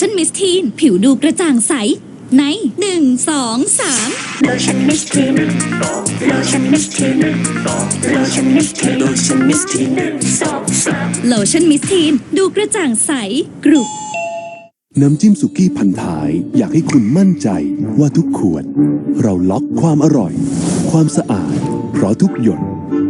ชั่นมิสทีนผิวดูกระจ่างใส ในหนึ่งสองสามโลชั่นมิสทีนโลชั่นมิสทีนโลชั่นมิสทีนโลชั่นมิสทีนหนึ่งสองสามโลชั่นมิสทีนดูกระจ่างใสกรุบน้ำจิ้มสุกี้พันท้ายอยากให้คุณมั่นใจว่าทุกขวด เราล็อกความอร่อย ความสะอาด เพราะทุกหยด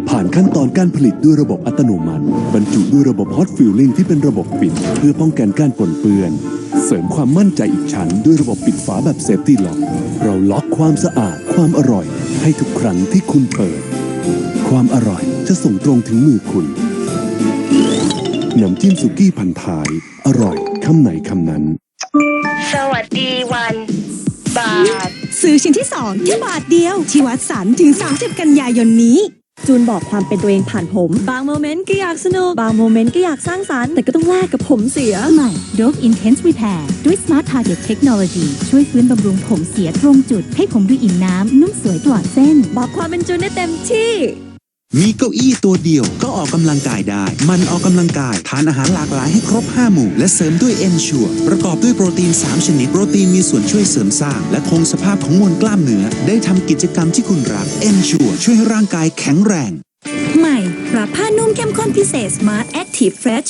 ผ่านขั้นตอนการผลิตด้วยระบบอัตโนมัติ บรรจุด้วยระบบฮอตฟิลลิ่งที่เป็นระบบปิด เพื่อป้องกันการปนเปื้อนเส ริมความมั่นใจอีกชั้น ด้วยระบบปิดฝาแบบเซฟตี้ล็อก เราล็อกความสะอาดความอร่อย ให้ทุกครั้งที่คุณเปิด ความอร่อยจะส่งตรงถึงมือคุณน้ำจิ้มสุกี้พันท้าย อร่อยคำไหนคำนั้น สวัสดีวัน บาท ซื้อชิ้นที่2แค่บาทเดียว ที่วัดสันถึง 30 กันยายนนี้ จูนบอกความเป็นตัวเองผ่านผม บางโมเมนต์ก็อยากสนุก บางโมเมนต์ก็อยากสร้างสรรค์ แต่ก็ต้องแลกกับผมเสีย ใหม่ Dove Intense Repair ด้วย Smart Target Technology ช่วยฟื้นบำรุงผมเสียตรงจุด ให้ผมดูอิ่มน้ำนุ่มสวยตลอดเส้น บอกความเป็นจูนได้เต็มที่ มีเก้าอี้ตัวเดียวก็ออกกำลังกายได้ มันออกกำลังกาย ทานอาหารหลากหลายให้ครบ 5 หมู่ และเสริมด้วย Ensure ประกอบด้วยโปรตีน 3 ชนิด โปรตีนมีส่วนช่วยเสริมสร้าง และคงสภาพของมวลกล้ามเนื้อ ได้ทำกิจกรรมที่คุณรัก Ensure ช่วยให้ร่างกายแข็งแรง ใหม่ปรับผ้านุ่มเข้มข้นพิเศษ Smart Active Fresh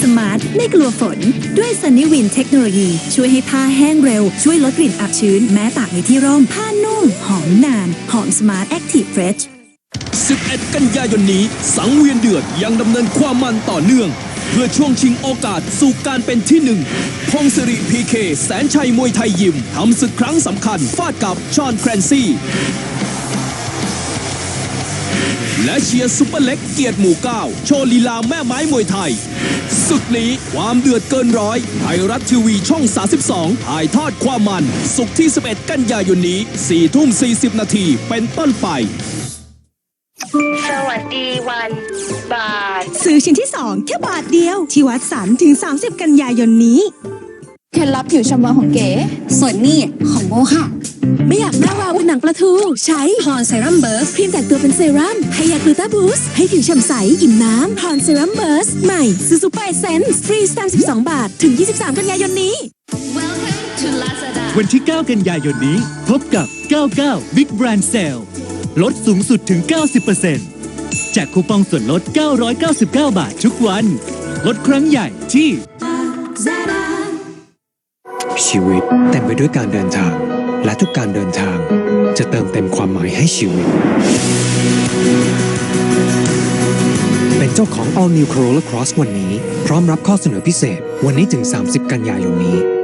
Smart ไม่กลัวฝน ด้วย Sunny Wind เทคโนโลยี ช่วยให้ผ้าแห้งเร็ว ช่วยลดกลิ่นอับชื้น แม้ตากในที่ร่มผ้านุ่ม หอมนาน หอม Smart Active Fresh 11 กันยายนนี้ สังเวียนเดือดยังดำเนินความมันต่อเนื่อง เพื่อช่วงชิงโอกาสสู่การเป็นที่หนึ่งพงศิริพีเคแสนชัยมวยไทยยิมทำศึกครั้งสำคัญฟาดกับชอนแครนซี่และเชียร์ซุปเปอร์เล็กเกียรติหมู่เก้าโชว์ลีลาแม่ไม้มวยไทยศึกนี้ความเดือดเกินร้อย ไทยรัฐทีวีช่อง 32 ถ่ายทอดความมัน สุกร์ที่ 11 กันยายนนี้ 4 ทุ่ม 40 นาทีเป็นต้นไป สวัสดีวันบาทซื้อชิ้นที่ 2 แค่บาทเดียว ที่วัดสันถึง 30 กันยายนนี้ เคล็ดลับผิวชำวาของเก๋ส่วนนี่ของโบค่ะ ไม่อยากหน้าวาวเป็นหนังปลาทู ใช้พรเซรั่มเบิร์สครีมแต่งตัวเป็นเซรั่มไฮยากลูตาบูสให้ผิวฉ่ำใสอิ่มน้ำพรเซรั่มเบิร์สใหม่ซูซูเปอร์เซนส์ฟรีสแตม12 บาท ถึง 23 กันยายนนี้ Welcome to Lazada วันที่ 9 กันยายนนี้ พบกับ 99 Big Brand Sale ลดสูงสุดถึง 90%แจกคูปองส่วนลด 999 บาททุกวัน ลดครั้งใหญ่ที่ ชีวิตเต็มไปด้วยการเดินทาง และทุกการเดินทาง จะเติมเต็มความหมายให้ชีวิต เป็นเจ้าของ All New Corolla Cross วันนี้ พร้อมรับข้อเสนอพิเศษวันนี้ถึง 30 กันยายนนี้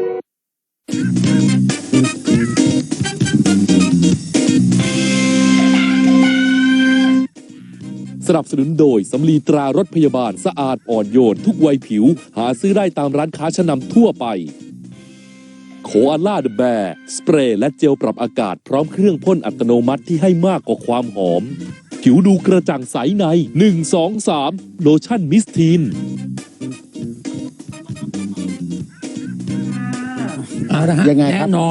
นับสนุนโดยสำลีตรารถพยาบาลสะอาดอ่อนโยน ทุกวัยผิว หาซื้อได้ตามร้านค้าชั้นนำทั่วไป โคอาล่าเดอะแบร์สเปรย์และเจลปรับอากาศพร้อมเครื่องพ่นอัตโนมัติที่ให้มากกว่าความหอม ผิวดูกระจ่างใสใน 1 2 3 โลชั่นมิสทีนเอาละฮะยังไงครับ แน่นอน